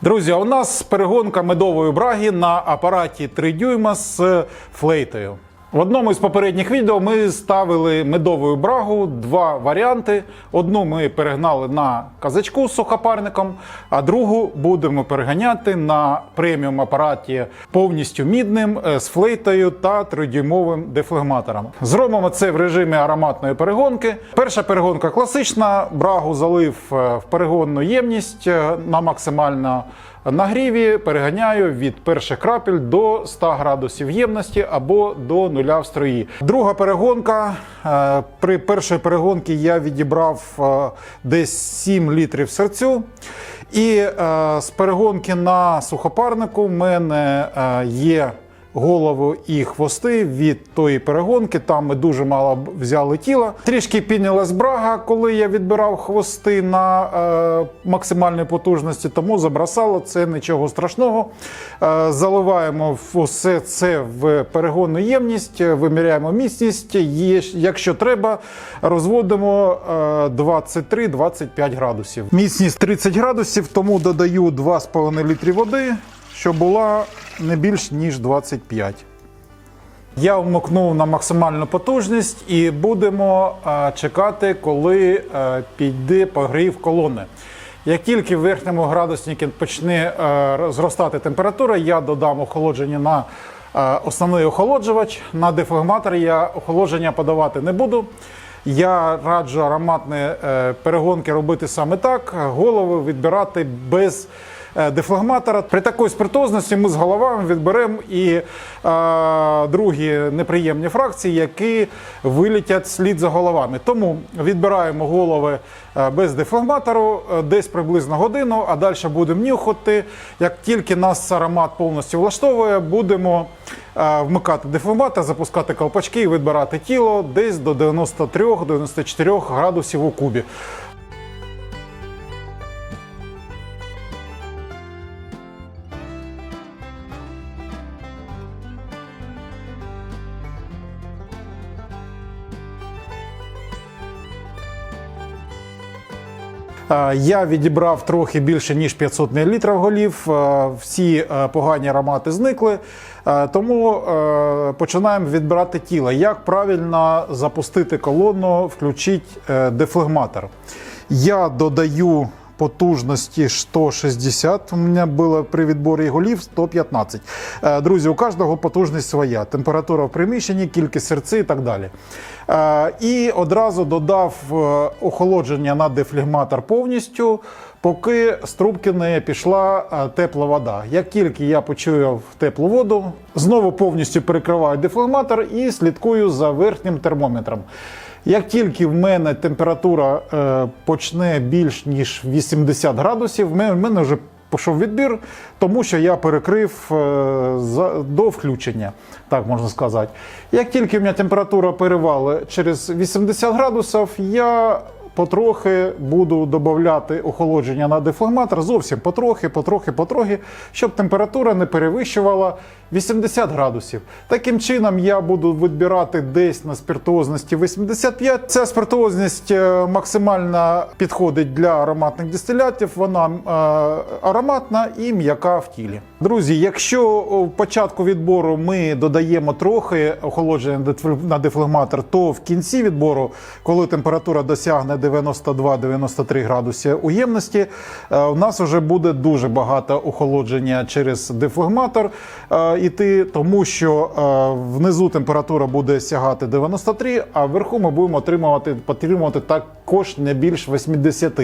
Друзі, у нас перегонка медової браги на апараті 3 дюйма з флейтою. В одному із попередніх відео ми ставили медову брагу два варіанти. Одну ми перегнали на казачку з сухопарником, а другу будемо переганяти на преміум апараті повністю мідним е, з флейтою та 3-дюймовим дефлегматором. Зробимо це в режимі ароматної перегонки. Перша перегонка класична. Брагу залив е, в перегонну ємність е, на максимально нагріві переганяю від перших крапель до 100 градусів ємності або до нуля в строї. Друга перегонка. е, При першій перегонці я відібрав е, десь 7 літрів серцю. І е, з перегонки на сухопарнику в мене є голову і хвости від тої перегонки. Там ми дуже мало взяли тіла. Трішки піднялась брага, коли я відбирав хвости на е, максимальній потужності, тому забросало це нічого страшного. Е, заливаємо все це в перегонну ємність, виміряємо міцність. Є, якщо треба, розводимо е, 23-25 градусів. Міцність 30 градусів, тому додаю 2,5 літрів води, щоб була не більш ніж 25. Я вмикнув на максимальну потужність і будемо е, чекати, коли е, піде погрів колони. Як тільки в верхньому градуснику почне е, зростати температура, я додам охолодження на основний охолоджувач. На дефлегматор я охолодження подавати не буду. Я раджу ароматні перегонки робити саме так, голови відбирати без дефлагматора. При такій спиртозності ми з головами відберемо і е, другі неприємні фракції, які вилітять слід за головами. Тому відбираємо голови е, без дефлагматору е, десь приблизно годину, а далі будемо нюхати. Як тільки нас аромат повністю влаштовує, будемо е, вмикати дефлагматор, запускати колпачки і відбирати тіло десь до 93-94 градусів у кубі. Я відібрав трохи більше ніж 500 мл голів. Всі е, погані аромати зникли. Тому е, починаємо відбирати тіло. Як правильно запустити колону, включити е, дефлегматор. Я додаю потужності 160. У мене було при відборі голів 115. Е, Друзі, у кожного потужність своя. Температура в приміщенні, кількість серци і так далі. Е, І одразу додав е, охолодження на дефлегматор повністю, поки з трубки не пішла тепла вода. Як тільки я почуяв теплу воду, знову повністю перекриваю дефлегматор і слідкую за верхнім термометром. Як тільки в мене температура е, почне більш ніж 80 градусів, в мене, в мене вже пішов відбір, тому що я перекрив е, за, до включення, так можна сказати. Як тільки в мене температура перевали через 80 градусів, я потрохи буду додати охолодження на дефлегматор, зовсім потрохи, потрохи, потрохи, щоб температура не перевищувала 80 градусів. Таким чином я буду відбирати десь на спиртуозності 85. Ця спиртуозність е, максимально підходить для ароматних дистилятів. Вона е, ароматна і м'яка в тілі. Друзі, якщо в початку відбору ми додаємо трохи охолодження на дефлегматор, то в кінці відбору, коли температура досягне 92-93 градуси уємності, е, у нас вже буде дуже багато охолодження через дефлегматор е, іти, тому що е, внизу температура буде сягати 93, а вверху ми будемо отримувати, отримувати також не більш 80.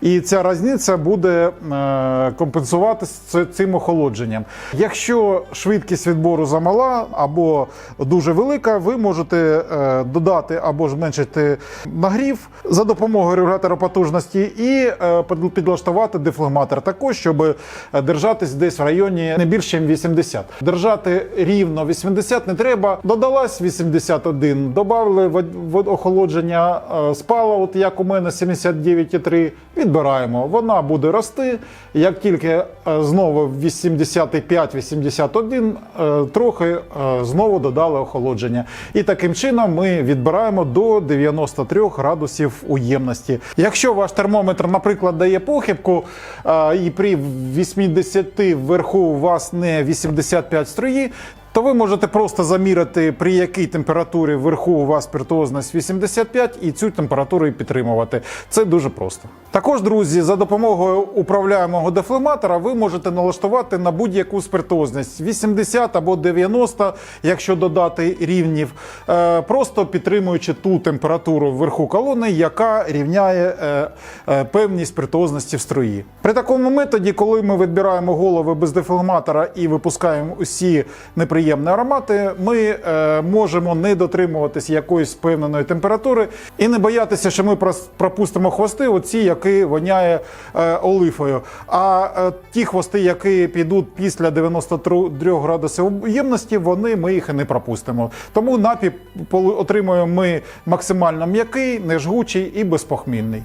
І ця різниця буде е, компенсувати з цим охолодженням. Якщо швидкість відбору замала або дуже велика, ви можете е, додати або зменшити нагрів за допомогою регулятора потужності і е, підлаштувати дефлегматор також, щоб держатись десь в районі не більше, ніж 80. Держати рівно 80 не треба. Додалась 81, додали вод- охолодження, спало, от як у мене 79,3, відбираємо. Вона буде рости. Як тільки е, знову 85-81, е, трохи е, знову додали охолодження. І таким чином ми відбираємо до 93 градусів уємності. Якщо ваш термометр, наприклад, дає похибку, і при 80 вверху у вас не 85 струї, то ви можете просто заміряти, при якій температурі вверху у вас спиртуозність 85 і цю температуру і підтримувати. Це дуже просто. Також, друзі, за допомогою управляємого дефлематора ви можете налаштувати на будь-яку спиртуозність 80 або 90, якщо додати рівнів, е, просто підтримуючи ту температуру вверху колони, яка рівняє е, е, спиртуозності в струї. При такому методі, коли ми відбираємо голови без дефлематора і випускаємо усі неприємні аромати, ми е, можемо не дотримуватись якоїсь певної температури і не боятися, що ми пропустимо хвости, оці, які воняє е, олифою. А е, ті хвости, які підуть після 93 градусів ємності, вони ми їх і не пропустимо. Тому напій отримуємо ми максимально м'який, нежгучий і безпохмільний.